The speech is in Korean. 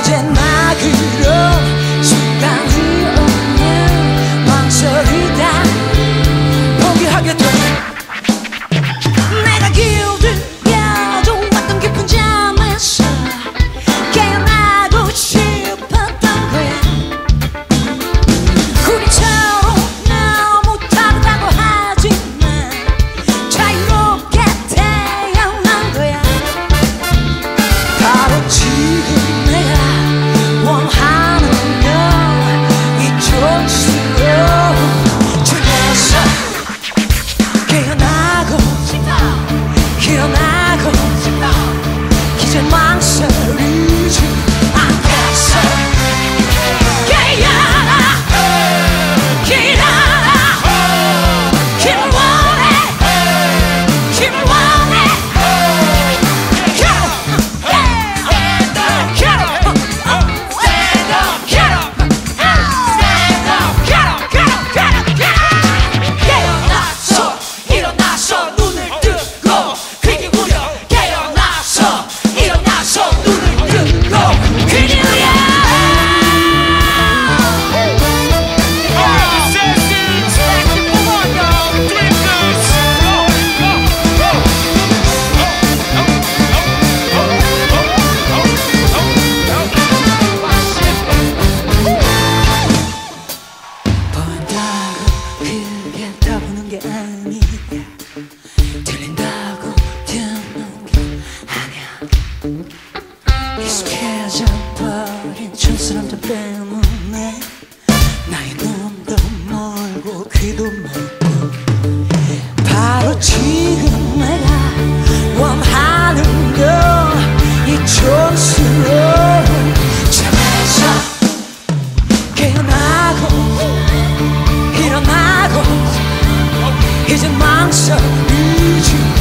Jenna. 그 기절망설이지. 들린다고 듣는 게 아니야. 익숙해져 버린 촌스럼들 때문에 나의 눈도 멀고 귀도 멀고. 바로 지금 내가 원하는 건이 촌스러운 잠에서 깨어나고 일어나고 이제 망설이 지